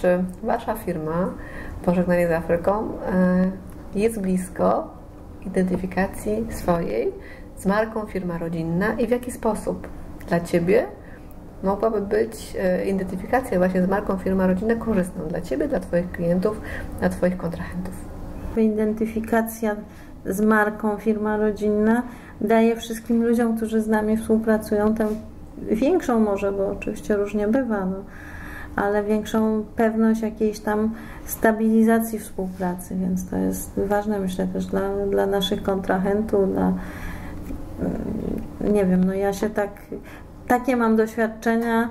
czy Wasza firma Pożegnanie z Afryką e, jest blisko identyfikacji swojej z marką firma rodzinna i w jaki sposób dla Ciebie mogłaby być e, identyfikacja właśnie z marką firma rodzinna korzystną dla Ciebie, dla Twoich klientów, dla Twoich kontrahentów? Identyfikacja z marką firma rodzinna daje wszystkim ludziom, którzy z nami współpracują, tę większą może, bo oczywiście różnie bywa, no, ale większą pewność jakiejś tam stabilizacji współpracy, więc to jest ważne myślę też dla, dla naszych kontrahentów, dla nie wiem, no ja się tak takie mam doświadczenia.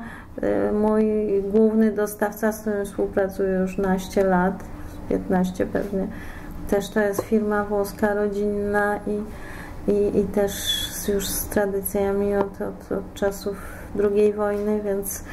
Y, mój główny dostawca, z którym współpracuję już naście lat, 15 pewnie, też to jest firma włoska rodzinna i, i, i też już z tradycjami od, od, od czasów II wojny, więc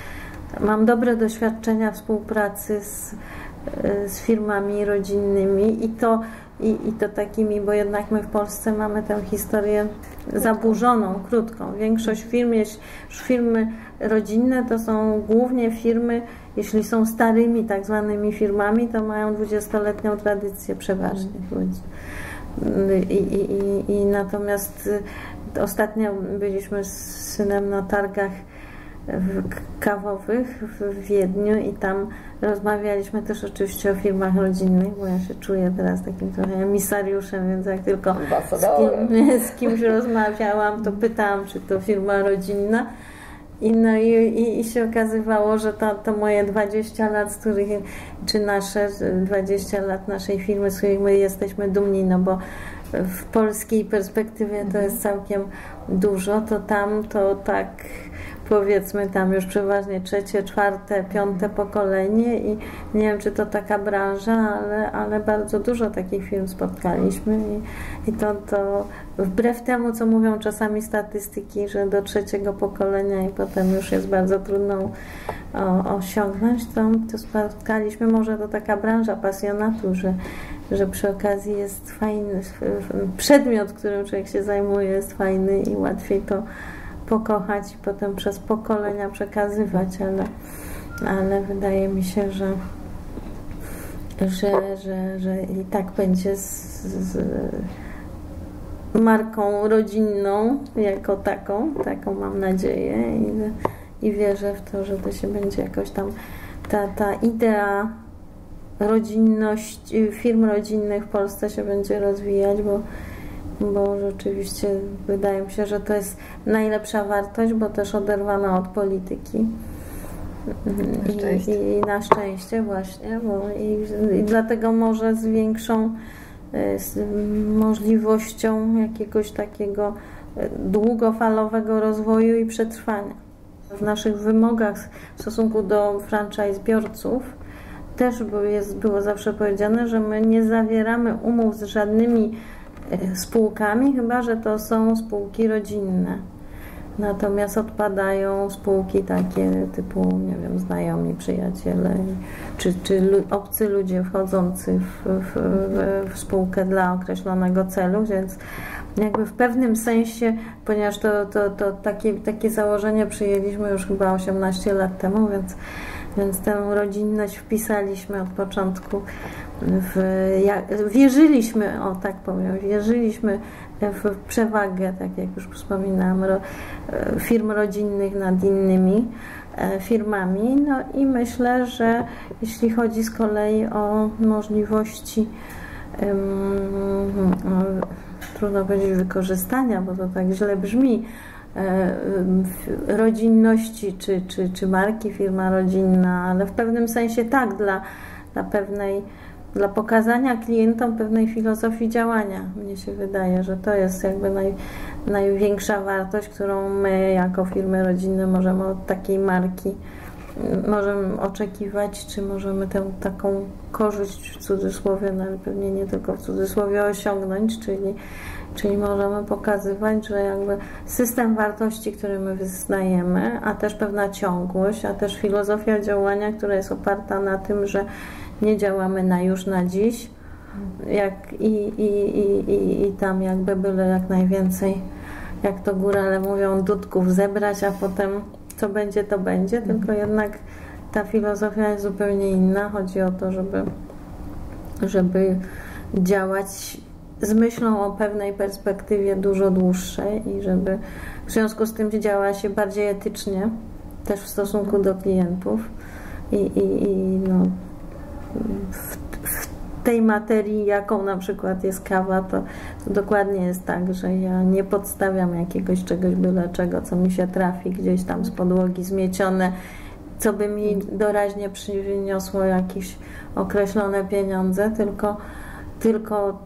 mam dobre doświadczenia współpracy z, y, z firmami rodzinnymi i to i, i to takimi, bo jednak my w Polsce mamy tę historię zaburzoną, krótką. Większość firm, jeśli firmy rodzinne to są głównie firmy, jeśli są starymi tak zwanymi firmami, to mają dwudziestoletnią tradycję przeważnie. I, i, i, I natomiast ostatnio byliśmy z synem na targach kawowych w Wiedniu i tam rozmawialiśmy też oczywiście o firmach rodzinnych, bo ja się czuję teraz takim trochę emisariuszem, więc jak tylko z, kim, z kimś rozmawiałam, to pytałam, czy to firma rodzinna. I, no i, i, i, się okazywało, że to, to moje 20 lat, z których, czy nasze 20 lat naszej firmy, z których my jesteśmy dumni, no bo w polskiej perspektywie to jest całkiem dużo, to tam to tak powiedzmy tam już przeważnie trzecie, czwarte, piąte pokolenie i nie wiem, czy to taka branża, ale, ale bardzo dużo takich firm spotkaliśmy i, i to, to wbrew temu, co mówią czasami statystyki, że do trzeciego pokolenia i potem już jest bardzo trudno o, osiągnąć, to, to spotkaliśmy, może to taka branża pasjonatu, że, że przy okazji jest fajny przedmiot, którym człowiek się zajmuje jest fajny i łatwiej to pokochać i potem przez pokolenia przekazywać, ale, ale wydaje mi się, że, że, że, że i tak będzie z, z marką rodzinną jako taką, taką mam nadzieję i, i wierzę w to, że to się będzie jakoś tam ta, ta idea rodzinności, firm rodzinnych w Polsce się będzie rozwijać, bo bo rzeczywiście wydaje mi się, że to jest najlepsza wartość, bo też oderwana od polityki. Na I, I, na szczęście właśnie, bo i, i dlatego może z większą e, z możliwością jakiegoś takiego e, długofalowego rozwoju i przetrwania. W naszych wymogach w stosunku do franchise biorców też jest, było zawsze powiedziane, że my nie zawieramy umów z żadnymi spółkami, chyba że to są spółki rodzinne. Natomiast odpadają spółki takie typu, nie wiem, znajomi, przyjaciele, czy, czy obcy ludzie wchodzący w, w, w, w spółkę dla określonego celu, więc jakby w pewnym sensie, ponieważ to, to, to takie, takie założenie przyjęliśmy już chyba 18 lat temu, więc, więc tę rodzinność wpisaliśmy od początku w, wierzyliśmy, o tak powiem, wierzyliśmy w przewagę, tak jak już wspominałam, ro, firm rodzinnych nad innymi e, firmami. No i myślę, że jeśli chodzi z kolei o możliwości um, trudno powiedzieć wykorzystania, bo to tak źle brzmi, e, rodzinności czy, czy, czy marki firma rodzinna, ale w pewnym sensie tak dla, dla pewnej dla pokazania klientom pewnej filozofii działania. Mnie się wydaje, że to jest jakby naj, największa wartość, którą my jako firmy rodzinne możemy od takiej marki możemy oczekiwać, czy możemy tę taką korzyść w cudzysłowie, no ale pewnie nie tylko w cudzysłowie osiągnąć, czyli, czyli możemy pokazywać, że jakby system wartości, który my wyznajemy, a też pewna ciągłość, a też filozofia działania, która jest oparta na tym, że nie działamy na już, na dziś. Jak, i, i, i, i, I tam jakby byle jak najwięcej, jak to górale mówią, dudków zebrać, a potem co będzie, to będzie, mhm. tylko jednak ta filozofia jest zupełnie inna. Chodzi o to, żeby, żeby działać z myślą o pewnej perspektywie dużo dłuższej i żeby w związku z tym działa się bardziej etycznie też w stosunku do klientów i, i, i no, tej materii, jaką na przykład jest kawa, to, to, dokładnie jest tak, że ja nie podstawiam jakiegoś czegoś byle czego, co mi się trafi gdzieś tam z podłogi zmiecione, co by mi doraźnie przyniosło jakieś określone pieniądze, tylko, tylko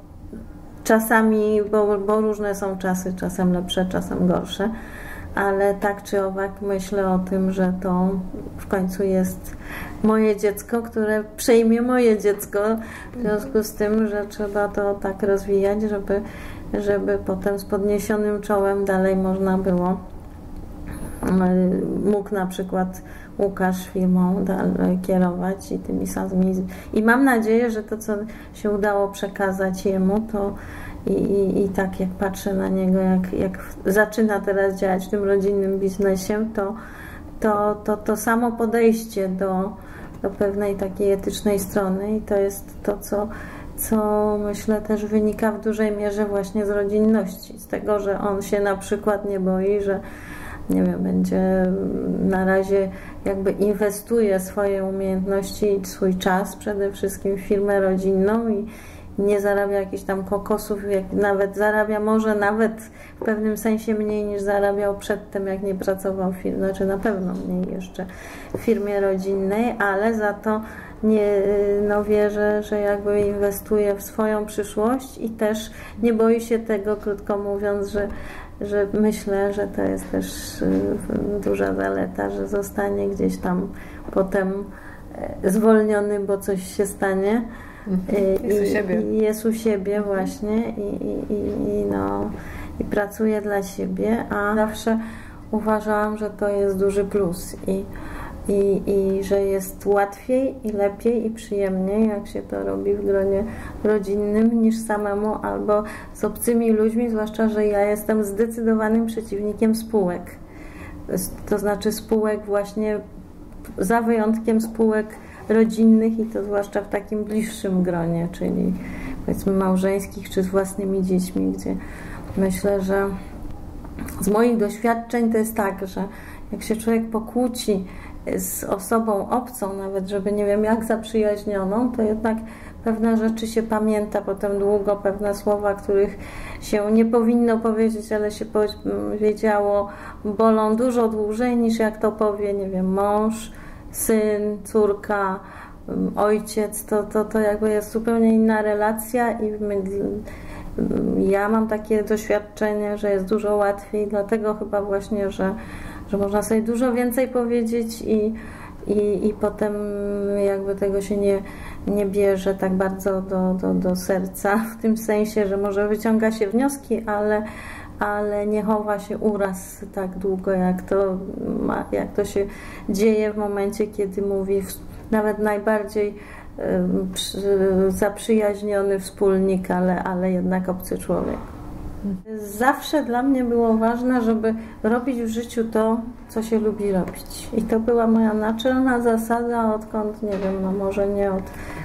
czasami, bo, bo różne są czasy, czasem lepsze, czasem gorsze, ale tak czy owak myślę o tym, że to w końcu jest moje dziecko, które przejmie moje dziecko, w związku z tym, że trzeba to tak rozwijać, żeby, żeby potem z podniesionym czołem dalej można było mógł na przykład Łukasz firmą dalej kierować i tymi samymi. I mam nadzieję, że to, co się udało przekazać jemu, to i, i, i tak jak patrzę na niego, jak, jak zaczyna teraz działać w tym rodzinnym biznesie, to to, to, to samo podejście do, do pewnej takiej etycznej strony i to jest to, co, co myślę też wynika w dużej mierze właśnie z rodzinności, z tego, że on się na przykład nie boi, że nie wiem, będzie na razie jakby inwestuje swoje umiejętności i swój czas przede wszystkim w firmę rodzinną i nie zarabia jakichś tam kokosów, jak nawet zarabia może nawet w pewnym sensie mniej niż zarabiał przedtem, jak nie pracował w firmie, znaczy na pewno mniej jeszcze w firmie rodzinnej, ale za to nie, no wie, że, że jakby inwestuje w swoją przyszłość i też nie boi się tego, krótko mówiąc, że że myślę, że to jest też y, duża zaleta, że zostanie gdzieś tam potem e, zwolniony, bo coś się stanie. Mhm. Jest u siebie. I jest u siebie właśnie i, i, i, no, i pracuje dla siebie, a zawsze uważałam, że to jest duży plus i i, i że jest łatwiej i lepiej i przyjemniej, jak się to robi w gronie rodzinnym, niż samemu albo z obcymi ludźmi, zwłaszcza, że ja jestem zdecydowanym przeciwnikiem spółek. To znaczy spółek właśnie za wyjątkiem spółek rodzinnych i to zwłaszcza w takim bliższym gronie, czyli powiedzmy małżeńskich czy z własnymi dziećmi, gdzie myślę, że z moich doświadczeń to jest tak, że jak się człowiek pokłóci z osobą obcą, nawet żeby nie wiem jak zaprzyjaźnioną, to jednak pewne rzeczy się pamięta potem długo, pewne słowa, których się nie powinno powiedzieć, ale się powiedziało, bolą dużo dłużej niż jak to powie, nie wiem, mąż, syn, córka, ojciec, to, to, to jakby jest zupełnie inna relacja i my, ja mam takie doświadczenie, że jest dużo łatwiej, dlatego chyba właśnie, że że można sobie dużo więcej powiedzieć i, i, i potem jakby tego się nie, nie bierze tak bardzo do, do, do serca, w tym sensie, że może wyciąga się wnioski, ale, ale nie chowa się uraz tak długo, jak to, ma, jak to się dzieje w momencie, kiedy mówi nawet najbardziej zaprzyjaźniony wspólnik, ale, ale jednak obcy człowiek. Zawsze dla mnie było ważne, żeby robić w życiu to, co się lubi robić. I to była moja naczelna zasada, odkąd, nie wiem, no może nie od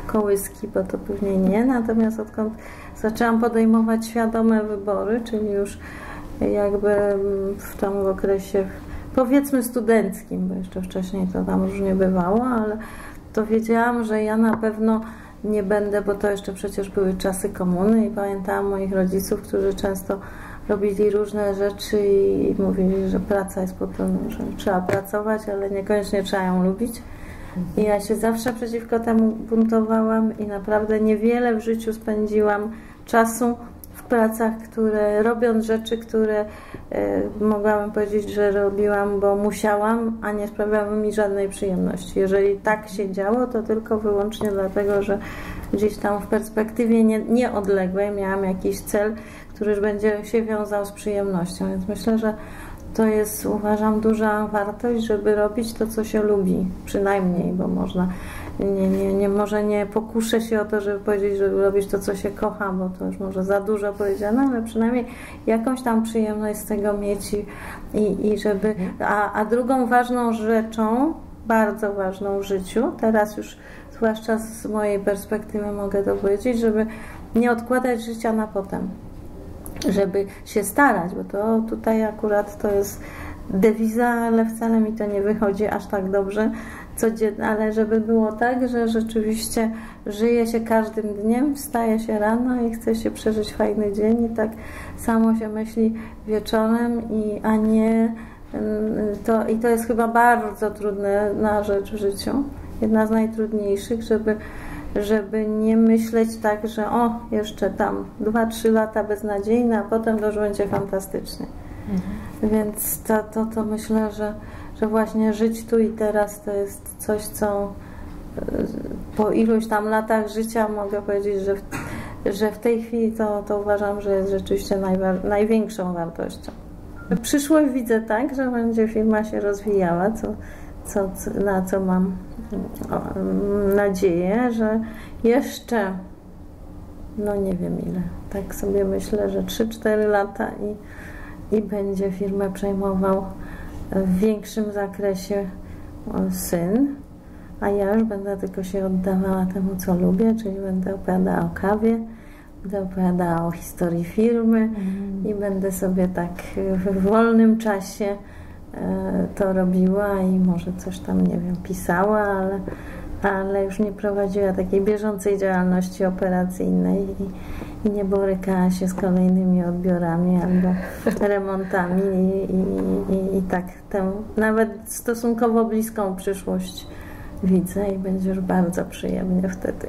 kołyski, bo to pewnie nie, natomiast odkąd zaczęłam podejmować świadome wybory, czyli już jakby w tam w okresie powiedzmy studenckim, bo jeszcze wcześniej to tam różnie bywało, ale to wiedziałam, że ja na pewno nie będę, bo to jeszcze przecież były czasy komuny i pamiętałam moich rodziców, którzy często robili różne rzeczy i mówili, że praca jest po to, że trzeba pracować, ale niekoniecznie trzeba ją lubić. I ja się zawsze przeciwko temu buntowałam i naprawdę niewiele w życiu spędziłam czasu pracach, które robiąc rzeczy, które e, mogłabym powiedzieć, że robiłam, bo musiałam, a nie sprawiały mi żadnej przyjemności. Jeżeli tak się działo, to tylko wyłącznie dlatego, że gdzieś tam w perspektywie nie, nieodległej miałam jakiś cel, który już będzie się wiązał z przyjemnością. Więc myślę, że to jest, uważam, duża wartość, żeby robić to, co się lubi, przynajmniej, bo można nie, nie, nie, może nie pokuszę się o to, żeby powiedzieć, żeby robić to, co się kocha, bo to już może za dużo powiedziane, ale przynajmniej jakąś tam przyjemność z tego mieć i, i żeby... A, a drugą ważną rzeczą bardzo ważną w życiu. Teraz już, zwłaszcza z mojej perspektywy, mogę to powiedzieć, żeby nie odkładać życia na potem. Żeby się starać, bo to tutaj akurat to jest dewiza, ale wcale mi to nie wychodzi aż tak dobrze, codziennie, ale żeby było tak, że rzeczywiście żyje się każdym dniem, wstaje się rano i chce się przeżyć fajny dzień i tak samo się myśli wieczorem, i, a nie to, i to jest chyba bardzo trudne na rzecz w życiu. Jedna z najtrudniejszych, żeby, żeby nie myśleć tak, że o, jeszcze tam 2-3 lata beznadziejne, a potem to już będzie fantastycznie. Mhm. Więc to, to, to myślę, że, że właśnie żyć tu i teraz to jest coś, co e, po iluś tam latach życia mogę powiedzieć, że w, że w tej chwili to, to uważam, że jest rzeczywiście największą wartością. Przyszłość widzę tak, że będzie firma się rozwijała, co, co, na co mam nadzieję, że jeszcze, no nie wiem ile, tak sobie myślę, że 3-4 lata i, i będzie firmę przejmował w większym zakresie syn, a ja już będę tylko się oddawała temu, co lubię, czyli będę opowiadała o kawie, będę opowiadała o historii firmy mm. i będę sobie tak w wolnym czasie e, to robiła i może coś tam, nie wiem, pisała, ale, ale już nie prowadziła takiej bieżącej działalności operacyjnej i nie borykała się z kolejnymi odbiorami albo remontami i, i, i, tak tę nawet stosunkowo bliską przyszłość widzę i będzie już bardzo przyjemnie wtedy.